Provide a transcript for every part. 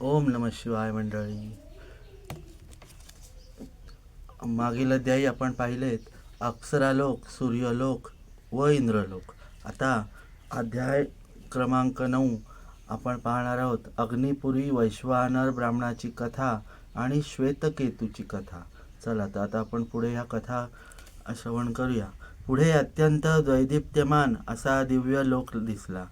ओम नम शिवाय मंडळी. मागील अध्यायी आपण पाहिलेत अक्षरालोक सूर्यलोक व इंद्रलोक. आता अध्याय क्रमांक नऊ आपण पाहणार आहोत अग्निपुरी वैश्वानर ब्राह्मणाची कथा आणि श्वेतकेतूची कथा. चला तर आता आपण पुढे ह्या कथा श्रवण करूया. पुढे अत्यंत दैदिप्यमान असा दिव्य लोक दिसला.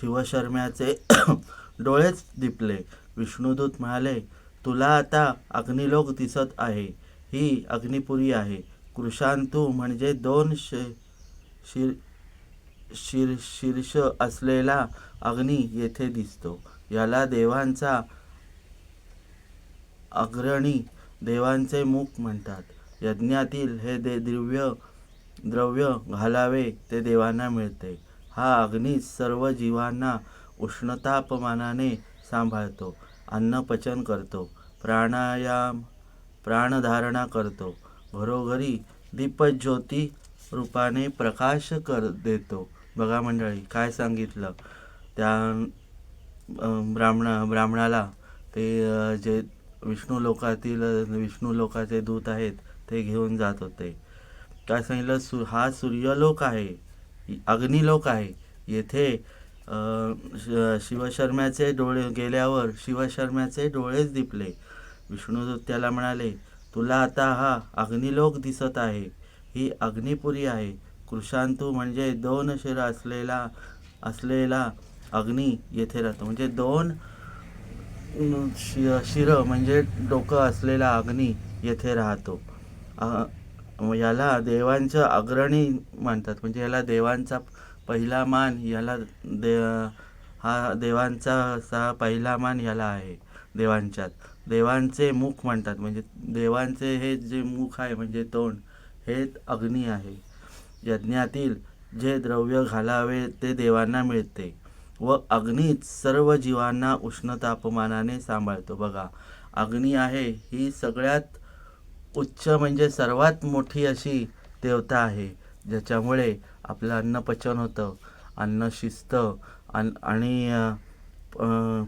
शिवशर्म्याचे डोळेच दिपले. विष्णुदूत म्हणाले तुला आता अग्निलोक दिसत आहे. ही अग्निपुरी आहे. कृषांतू म्हणजे दोन श शिर शिर शीर्ष असलेला अग्नी येथे दिसतो. याला देवांचा अग्रणी देवांचे मुख म्हणतात. यज्ञातील हे दे दिव्य द्रव्य घालावे ते देवांना मिळते. हा अग्नी सर्व जीवांना उष्णतापमानाने सांभाळतो. अन्नपचन करतो. प्राणायाम प्राणधारणा करतो. घरोघरी दीपज्योती रूपाने प्रकाश कर देतो. बघा मंडळी काय सांगितलं? त्या ब्राह्मण ब्राह्मणा ब्राह्मणाला ते जे विष्णू लोकातील विष्णू लोकाचे दूत आहेत ते घेऊन जात होते. काय सांगितलं? सु हा सूर्यलोक आहे अग्निलोक आहे. येथे शिवशर्म्याचे डोळे गेल्यावर शिवशर्म्याचे डोळेच दिपले. विष्णुदूत त्याला म्हणाले तुला आता हा अग्निलोक दिसत आहे. ही अग्निपुरी आहे. कृषांतू म्हणजे दोन शिर असलेला असलेला अग्नी येथे राहतो. म्हणजे दोन शि शिर म्हणजे डोकं असलेला अग्नी येथे राहतो. याला देवांचं अग्रणी मानतात म्हणजे याला देवांचा पहिला मान याला दे हा देवांचा असा पहिला मान याला आहे देवांच्यात. देवांचे मुख म्हणतात म्हणजे देवांचे हे जे मुख आहे म्हणजे तोंड हे अग्नी आहे. यज्ञातील जे द्रव्य घालावे ते देवांना मिळते व अग्नीच सर्व जीवांना उष्ण तापमानाने सांभाळतो. बघा अग्नी आहे ही सगळ्यात उच्च म्हणजे सर्वात मोठी अशी देवता आहे ज्याच्यामुळे आपलं अन्न पचन होतं अन्न शिजतं अन आणि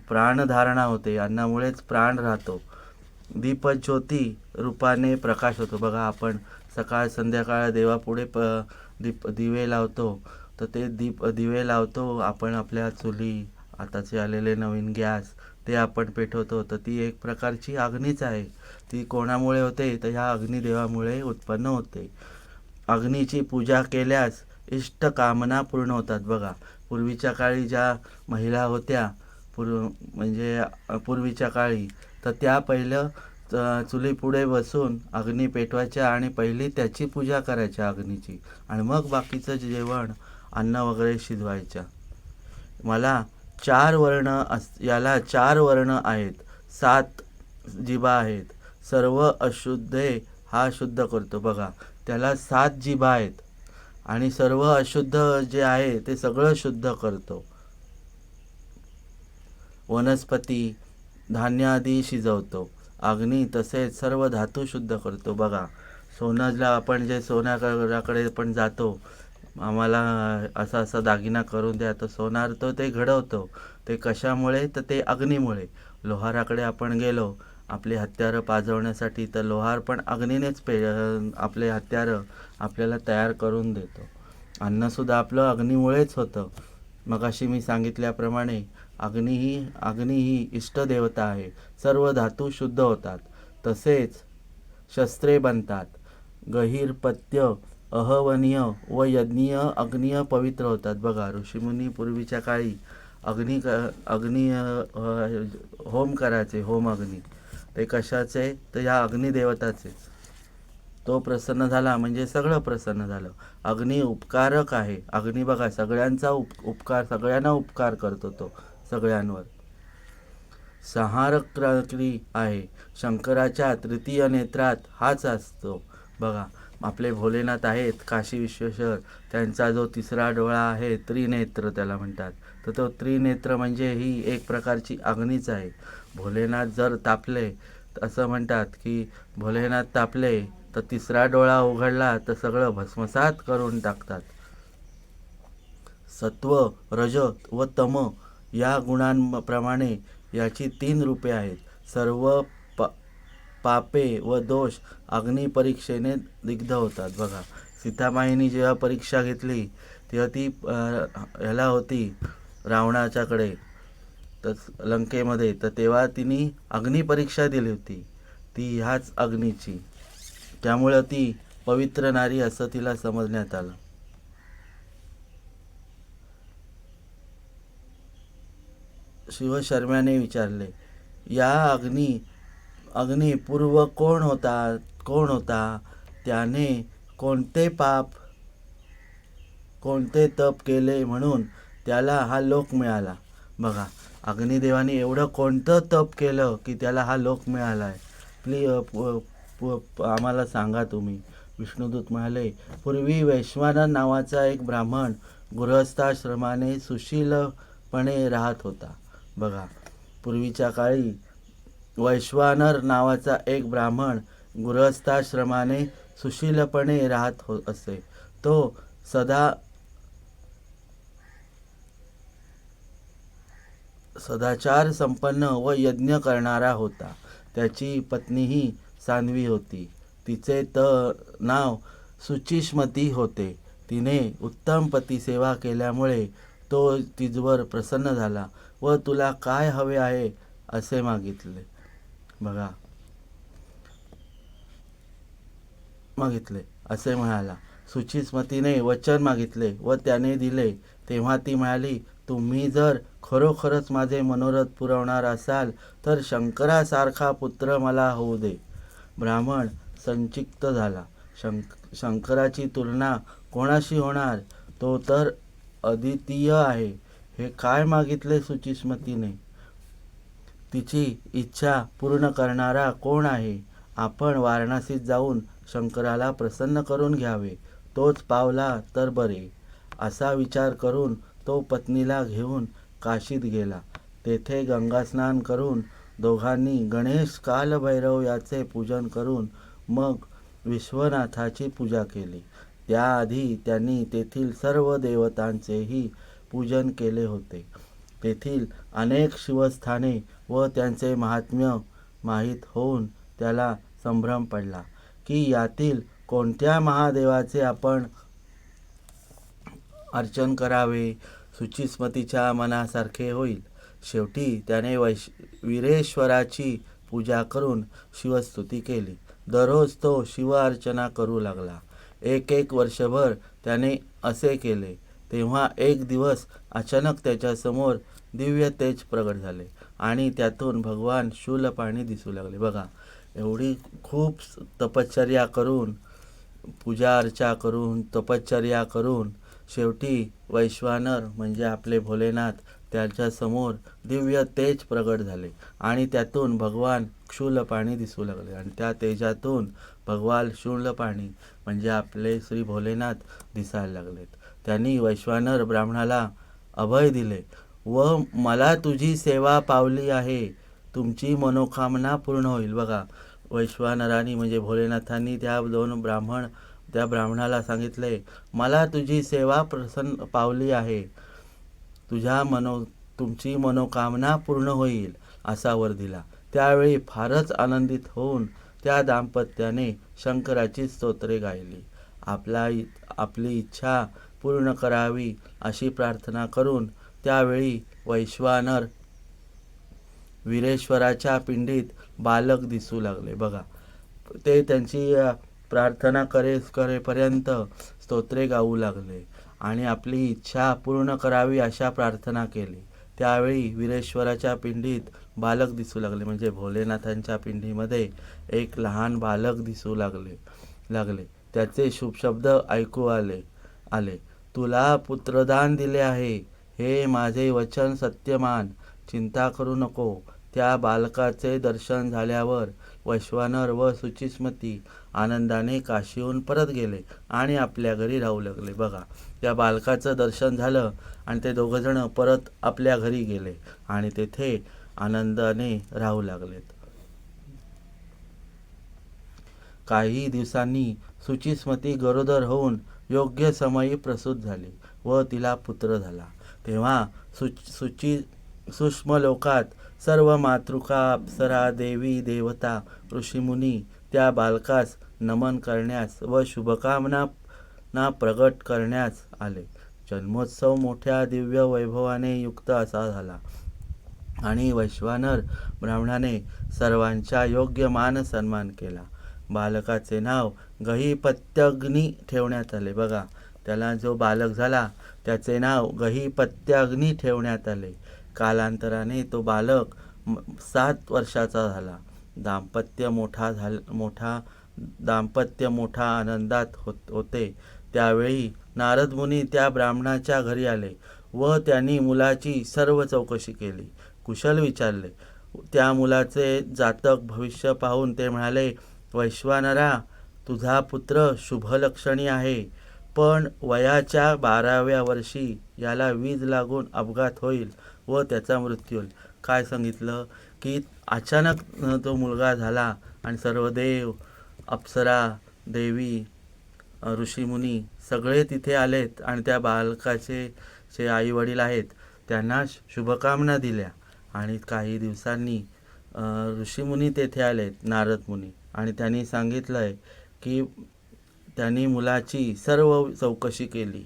प्राणधारणा होते. अन्नामुळेच प्राण राहतो. दीपज्योती रूपाने प्रकाश होतो. बघा आपण सकाळ संध्याकाळ देवापुढे प दीप दिवे लावतो. तर ते दीप दिवे लावतो. आपण आपल्या चुली आताचे आलेले नवीन गॅस ते आपण पेटवतो. तर ती एक प्रकारची अग्नीच आहे. ती कोणामुळे होते? तर ह्या अग्निदेवामुळे उत्पन्न होते. अग्नीची पूजा केल्यास इष्ट कामना पूर्ण होतात. बघा पूर्वीच्या काळी ज्या महिला होत्या पूर्व म्हणजे पूर्वीच्या काळी तर त्या पहिलं च- चुलीपुढे बसून अग्नी पेटवायच्या आणि पहिली त्याची पूजा करायच्या अग्नीची. आणि मग बाकीचं जेवण अन्न वगैरे शिजवायच्या. मला चार वर्ण अस याला चार वर्ण आहेत. सात जिभा आहेत. सर्व अशुद्धे हा शुद्ध करतो. बघा त्याला सात जिभा आहेत. आणि सर्व अशुद्ध जे आहे ते सगळं शुद्ध करतो. वनस्पती धान्य आदी शिजवतो. अग्नी तसेच सर्व धातू शुद्ध करतो. बघा सोनाला आपण जे सोन्याकडे पण जातो आम्हाला असा असा दागिना करून द्या तर सोनार तो ते घडवतो. ते कशामुळे? तर ते अग्नीमुळे. लोहाराकडे आपण गेलो आपली हत्यारं पाजवण्यासाठी तर लोहार पण अग्नीनेच पे आपले हत्यारं आपल्याला तयार करून देतो. अन्नसुद्धा आपलं अग्नीमुळेच होतं. मगाशी मी सांगितल्याप्रमाणे अग्नी ही अग्नी ही इष्टदेवता आहे. सर्व धातू शुद्ध होतात. तसेच शस्त्रे बनतात. गहीर पत्य अहवनीय व यज्ञीय अग्नीय पवित्र होतात. बघा ऋषीमुनी पूर्वीच्या काळी अग्नी अग्नी होम करायचे होम अग्नी. ते कशाचे? तर ह्या अग्निदेवताचे. तो प्रसन्न झाला म्हणजे सगळं प्रसन्न झालं. अग्नी उपकारक आहे. अग्नी बघा सगळ्यांचा उप उपकार सगळ्यांना उपकार करतो तो सगळ्यांवर. संहारक्री आहे. शंकराच्या तृतीय नेत्रात हाच असतो. बघा आपले भोलेनाथ आहेत काशी विश्वेश्वर त्यांचा जो तिसरा डोळा आहे त्रिनेत्र त्याला म्हणतात. तर तो त्रिनेत्र म्हणजे ही एक प्रकारची अग्नीच आहे. भोलेनाथ जर तापले असं म्हणतात की भोलेनाथ तापले तर तिसरा डोळा उघडला तर सगळं भस्मसात करून टाकतात. सत्व रज व तम या गुणांप्रमाणे याची तीन रूपे आहेत. सर्व प पापे व दोष अग्निपरीक्षेने दिग्ध होतात. बघा सीतामाईनी जेव्हा परीक्षा घेतली तेव्हा ती ह्याला होती रावणाच्याकडे. तर लंकेमध्ये. तर तेव्हा तिने अग्निपरीक्षा दिली होती. ती ह्याच अग्नीची. त्यामुळं ती पवित्र नारी असं तिला समजण्यात आलं. शिवशर्म्याने विचारले या अग्नी अग्नी पूर्व कोण होता कोण होता? त्याने कोणते पाप कोणते तप केले म्हणून त्याला हा लोक मिळाला? बघा अग्निदेवाने एवढं कोणतं तप केलं की त्याला हा लोक मिळाला आहे प्लीज प- प- प- आम्हाला सांगा तुम्ही. विष्णुदूत म्हणाले पूर्वी वैश्वानर नावाचा एक ब्राह्मण गृहस्थाश्रमाने सुशीलपणे राहत होता. बघा पूर्वीच्या काळी वैश्वानर नावाचा एक ब्राह्मण गृहस्थाश्रमाने सुशीलपणे राहत हो असे. तो सदा सदाचार संपन्न व यज्ञ करणारा होता. त्याची पत्नीही सान्वी होती. तिचे त नाव सुचिष्मती होते. तिने उत्तम पतीसेवा केल्यामुळे तो तिजवर प्रसन्न झाला व तुला काय हवे आहे असे मागितले. बघा. मागितले असे म्हणाला. सुचिस्मतीने वचन मागितले व त्याने दिले. तेव्हा ती म्हणाली तुम्ही जर खरोखरच माझे मनोरथ पुरवणार असाल तर शंकरासारखा पुत्र मला होऊ दे. ब्राह्मण संचिक्त झाला. शंक शंकराची तुलना कोणाशी होणार? तो तर अद्वितीय आहे. हे काय मागितले सुचिस्मतीने तिची इच्छा पूर्ण करणारा कोण आहे? आपण वाराणसीत जाऊन शंकराला प्रसन्न करून घ्यावे. तोच पावला तर बरे. असा विचार करून तो पत्नीला घेऊन काशीत गेला. तेथे गंगास्नान करून दोघांनी गणेश कालभैरव याचे पूजन करून मग विश्वनाथाची पूजा केली. त्याआधी त्यांनी तेथील सर्व देवतांचेही पूजन केले होते. तेथील अनेक शिवस्थाने व त्यांचे महात्म्य माहीत होऊन त्याला संभ्रम पडला की यातील कोणत्या महादेवाचे आपण अर्चन करावे. सुचिस्मतीच्या मनासारखे होईल. शेवटी त्याने वैश वीरेश्वराची पूजा करून शिवस्तुती केली. दररोज तो शिवअर्चना करू लागला. एक एक वर्षभर त्याने असे केले. तेव्हा एक दिवस अचानक त्याच्यासमोर दिव्य तेज प्रगट झाले आणि त्यातून भगवान शूलपाणी दिसू लागले. बघा एवढी खूप तपश्चर्या करून पूजा अर्चा करून तपश्चर्या करून शेवटी वैश्वानर म्हणजे आपले भोलेनाथ त्यांच्यासमोर दिव्य तेज प्रगट झाले आणि त्यातून भगवान क्षुलपाणी दिसू लागले. आणि त्या तेजातून भगवान शूलपाणी म्हणजे आपले श्री भोलेनाथ दिसायला लागलेत. त्यांनी वैश्वानर ब्राह्मणाला अभय दिले व मला तुझी सेवा पावली आहे. तुमची मनोकामना पूर्ण होईल. बघा वैश्वानरानी म्हणजे भोलेनाथांनी त्या दोन ब्राह्मण त्या ब्राह्मणाला सांगितले मला तुझी सेवा प्रसन्न पावली आहे. तुझ्या मनो तुमची मनोकामना पूर्ण होईल असा वर दिला. त्यावेळी फारच आनंदित होऊन त्या दाम्पत्याने शंकराची स्तोत्रे गायली. आपला इ- आपली इच्छा पूर्ण करावी अशी प्रार्थना करून त्यावेळी वैश्वानर वीरेश्वराच्या पिंडीत बालक दिसू लागले. बघा ते त्यांची प्रार्थना करे करेपर्यंत स्तोत्रे गाऊ लागले. आणि आपली इच्छा पूर्ण करावी अशा प्रार्थना केली. त्यावेळी वीरेश्वराच्या पिंडीत बालक दिसू लागले. म्हणजे भोलेनाथांच्या पिंडीमध्ये एक लहान बालक दिसू लागले लागले. त्याचे शुभ शब्द ऐकू आले आले. तुला पुत्रदान दिले आहे. हे माझे वचन सत्यमान. चिंता करू नको. त्या बालकाचे दर्शन झाल्यावर वैश्वानर व सुचिस्मती आनंदाने काशीहून परत गेले आणि आपल्या घरी राहू लागले. बघा त्या बालकाचं दर्शन झालं आणि ते दोघंजणं परत आपल्या घरी गेले आणि तेथे आनंदाने राहू लागलेत. काही दिवसांनी सुचिस्मती गरोदर होऊन योग्य समयी प्रसूत झाली व तिला पुत्र झाला. तेव्हा सु सुची सूक्ष्म लोकात सर्व मातृका अप्सरा देवी देवता ऋषीमुनी त्या बालकास नमन करण्यास व शुभकामना ना प्रगट करण्यास आले. जन्मोत्सव मोठ्या दिव्य वैभवाने युक्त असा झाला. आणि वैश्वानर ब्राह्मणाने सर्वांचा योग्य मान सन्मान केला. बालकाचे नाव गहीपत्याग्नी ठेवण्यात आले. बघा त्याला जो बालक झाला त्याचे नाव गहीपत्याग्नी ठेवण्यात आले. कालांतराने तो बालक सात वर्षाचा झाला. दाम्पत्य मोठा झाल मोठा दाम्पत्य मोठा आनंदात होत होते. त्यावेळी नारद मुनी त्या ब्राह्मणाच्या घरी आले व त्यांनी मुलाची सर्व चौकशी केली. कुशल विचारले. त्या मुलाचे जातक भविष्य पाहून ते म्हणाले वैश्वानरा तुझा पुत्र शुभलक्षणी आहे पण वयाच्या बाराव्या वर्षी याला वीज लागून अपघात होईल व त्याचा मृत्यू होईल. काय सांगितलं की अचानक तो मुलगा झाला आणि सर्व देव अप्सरा देवी ऋषीमुनी सगळे तिथे आलेत आणि त्या बालकाचे जे आई वडील आहेत त्यांना शुभकामना दिल्या. आणि काही दिवसांनी ऋषीमुनी तेथे आलेत नारद मुनी. आणि त्यांनी सांगितलं आहे की त्यांनी मुलाची सर्व चौकशी केली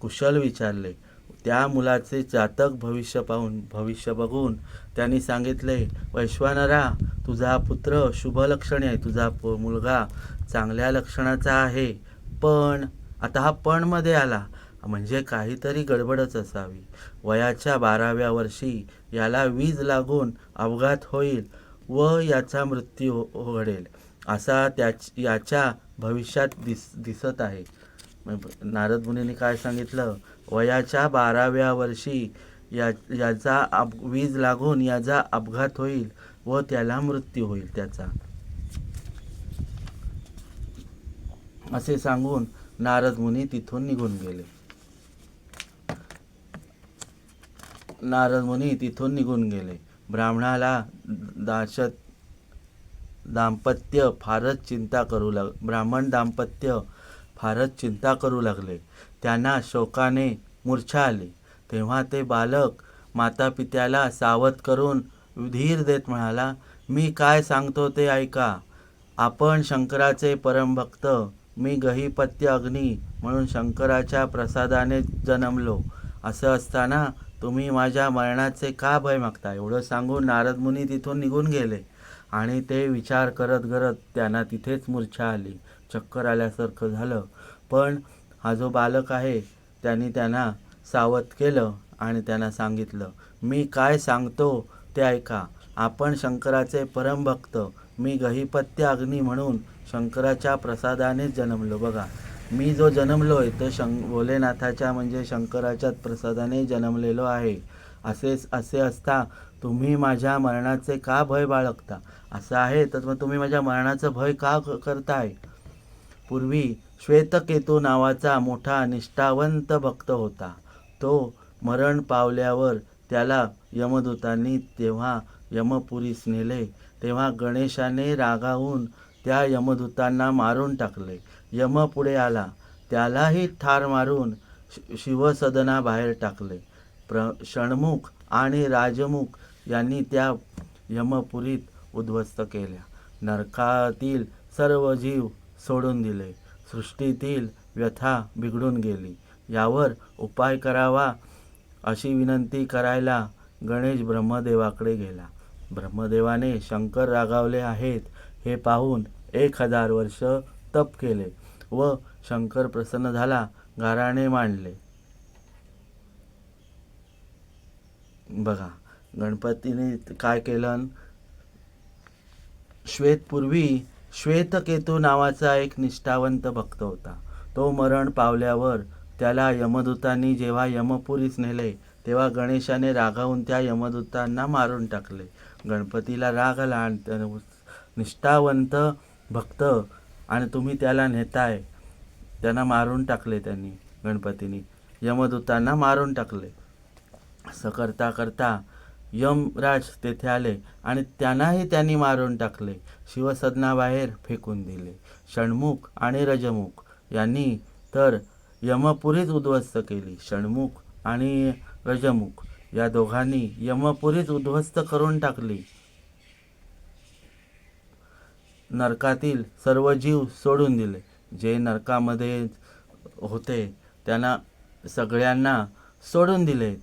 कुशल विचारले. त्या मुलाचे जातक भविष्य पाहून भविष्य बघून त्यांनी सांगितले वैश्वानरा तुझा पुत्र शुभलक्षणी आहे तुझा प- मुलगा चांगल्या लक्षणाचा आहे. पण आता हा पणमध्ये आला. म्हणजे काहीतरी गडबडच असावी. वयाच्या बाराव्या वर्षी याला वीज लागून अपघात होईल व याचा मृत्यू हो-, हो घडेल. असा त्याच याच्या भविष्यात दिस दिसत आहे. नारद मुनीने काय सांगितलं? वयाच्या बाराव्या वर्षी या याचा अप वीज लागून याचा अपघात होईल व त्याला मृत्यू होईल त्याचा. असे सांगून नारद मुनी तिथून निघून गेले. नारद मुनी तिथून निघून गेले. ब्राह्मणाला दाशत दाम्पत्य फारच चिंता करू लाग ब्राह्मण दाम्पत्य फारच चिंता करू लागले. त्यांना शोकाने मूर्छा आली तेव्हा ते बालक माता पित्याला सावध करून धीर देत म्हणाला मी काय सांगतो ते ऐका. आपण शंकराचे परमभक्त. मी गहिपत्य अग्नी म्हणून शंकराच्या प्रसादाने जन्मलो. असं असताना तुम्ही माझ्या मरणाचे का भय मागता? एवढं सांगून नारद मुनी तिथून निघून गेले आणि ते विचार करत करत त्यांना तिथेच मूर्छा आली चक्कर आल्यासारखं झालं. पण हा जो बालक आहे त्यांनी त्यांना सावध केलं आणि त्यांना सांगितलं मी काय सांगतो ते ऐका. आपण शंकराचे परमभक्त. मी गहिपत्य अग्नी म्हणून शंकराच्या प्रसादानेच जन्मलो. बघा मी जो जन्मलोय तो शं भोलेनाथाच्या म्हणजे शंकराच्याच प्रसादाने जन्मलेलो आहे. असेच असे असता तुम्ही माझ्या मरणाचे का भय बाळगता? असं आहे? तर मग तुम्ही माझ्या मरणाचं भय का क- करताय? पूर्वी श्वेतकेतू नावाचा मोठा निष्ठावंत भक्त होता. तो मरण पावल्यावर त्याला यमदूतांनी तेव्हा यमपुरीस नेले. तेव्हा गणेशाने रागावून त्या यमदूतांना मारून टाकले. यम पुढे आला. त्यालाही ठार मारून शि- शिवसदनाबाहेर टाकले. प्र षण्मुख आणि राजमुख यांनी त्या यमपुरीत उद्ध्वस्त केल्या. नरकातील सर्व जीव सोडून दिले. सृष्टीतील व्यथा बिघडून गेली. यावर उपाय करावा अशी विनंती करायला गणेश ब्रह्मदेवाकडे गेला. ब्रह्मदेवाने शंकर रागावले आहेत हे पाहून एक हजार वर्ष तप केले व शंकर प्रसन्न झाला गाराणे मांडले. बघा गणपतीने काय केलं? श्वेतपूर्वी श्वेतकेतू नावाचा एक निष्ठावंत भक्त होता. तो मरण पावल्यावर त्याला यमदूतांनी जेव्हा यमपुरीस नेले तेव्हा गणेशाने रागावून त्या यमदूतांना मारून टाकले. गणपतीला राग आला आणि निष्ठावंत भक्त आणि तुम्ही त्याला नेताय त्यांना मारून टाकले त्यांनी गणपतीने. यमदूतांना मारून टाकले. असं करता करता यमराज तेथे आले आणि त्यांनाही त्यांनी मारून टाकले. शिवसदनाबाहेर फेकून दिले. षण्मुख आणि रजमुख यांनी तर यमपुरीच उद्ध्वस्त केली. षण्मुख आणि रजमुख या दोघांनी यमपुरीच उद्ध्वस्त करून टाकली. नरकातील सर्व जीव सोडून दिले. जे नरकामध्ये होते त्यांना सगळ्यांना सोडून दिलेत.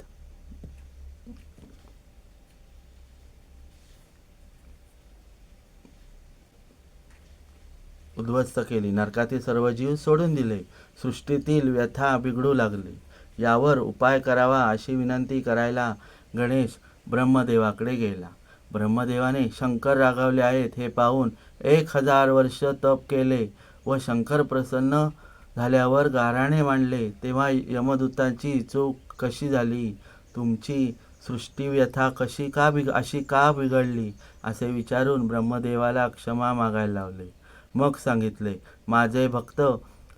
उद्ध्वस्त केली. नरकातील सर्व जीव सोडून दिले. सृष्टीतील व्यथा बिघडू लागली. यावर उपाय करावा अशी विनंती करायला गणेश ब्रह्मदेवाकडे गेला. ब्रह्मदेवाने शंकर रागावले आहेत हे पाहून एक हजार वर्ष तप केले व शंकर प्रसन्न झाल्यावर गाराणे मांडले. तेव्हा यमदूतांची चूक कशी झाली? तुमची सृष्टी व्यथा कशी का बिघ अशी का बिघडली? असे विचारून ब्रह्मदेवाला क्षमा मागायला लावले. मग सांगितले माझे भक्त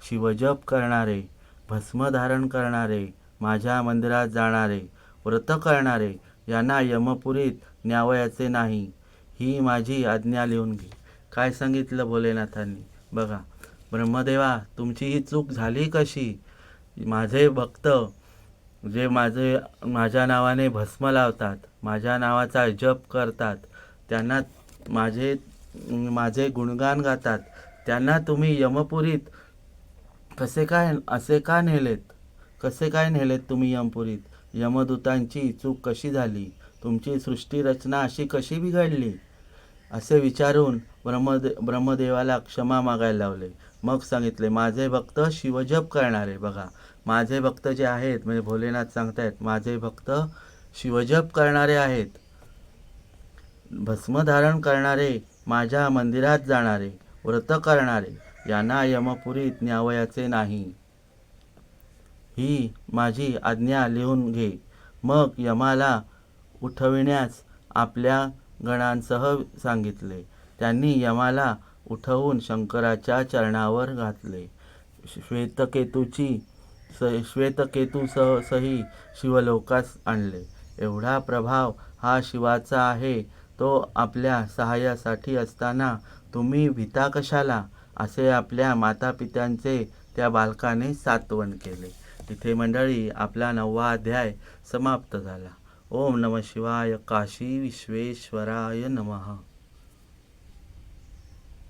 शिवजप करणारे भस्म धारण करणारे माझ्या मंदिरात जाणारे व्रत करणारे यांना यमपुरीत न्यावयाचे नाही ही माझी आज्ञा लिहून घे. काय सांगितलं भोलेनाथांनी? बघा ब्रह्मदेवा तुमची ही चूक झाली कशी? माझे भक्त जे माझे माझ्या नावाने भस्म लावतात माझ्या नावाचा जप करतात त्यांना माझे माझे गुणगान गातात. त्यांना तुम्ही यमपुरीत कसे काय असे का नेलेत? कसे काय नेलेत तुम्ही यमपुरीत? यमदूतांची चूक कशी झाली? तुमची सृष्टी रचना अशी कशी बिघडली? असे विचारून ब्रह्मदे ब्रह्मदेवाला क्षमा मागायला लावले. मग सांगितले माझे भक्त शिवजप करणारे. बघा माझे भक्त जे आहेत म्हणजे भोलेनाथ सांगतायत माझे भक्त शिवजप करणारे आहेत. भस्म धारण करणारे माझ्या मंदिरात जाणारे व्रत करणारे यांना यमपुरीत न्यावयाचे नाही. ही माझी आज्ञा लिहून घे. मग यमाला उठविण्यास आपल्या गणांसह सांगितले. त्यांनी यमाला उठवून शंकराच्या चरणावर घातले. श्वेतकेतूची स श्वेतकेतूसह सही शिवलोकास आणले. एवढा प्रभाव हा शिवाचा आहे तो आपल्या सहाय्यासाठी असताना तुम्ही भीता कशाला? असे आपल्या मातापित्यांचे त्या बालकाने सात्वन केले. तिथे मंडळी आपला नववा अध्याय समाप्त झाला. ओम नम शिवाय काशी विश्वेश्वराय नमः.